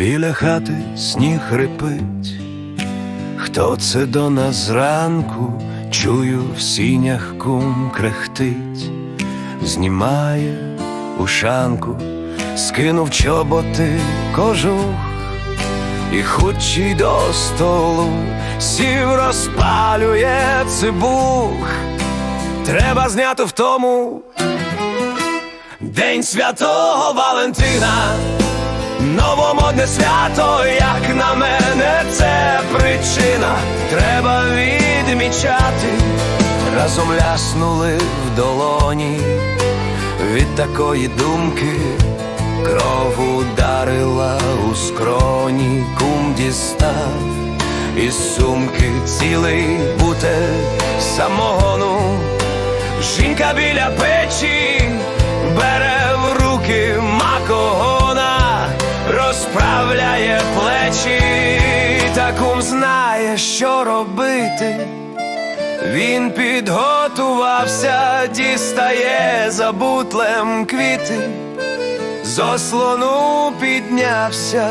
Біля хати сніг рипить, хто це до нас зранку, чую в сінях кум крехтить, знімає ушанку, скинув чоботи кожух, і худший до столу сів розпалює цибух. Треба зняти в тому День святого Валентина, новомодне свято, як на мене, це причина. Треба відмічати, разом ляснули в долоні. Від такої думки кров ударила у скроні, кум дістав із сумки цілий бутель самогону. Жінка біля печі бере розправляє плечі, та кум знає, що робити. Він підготувався, дістає за бутлем квіти, з ослону піднявся.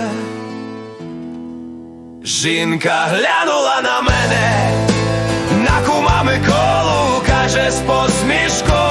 Жінка глянула на мене, на кума Миколу, каже з посмішкою,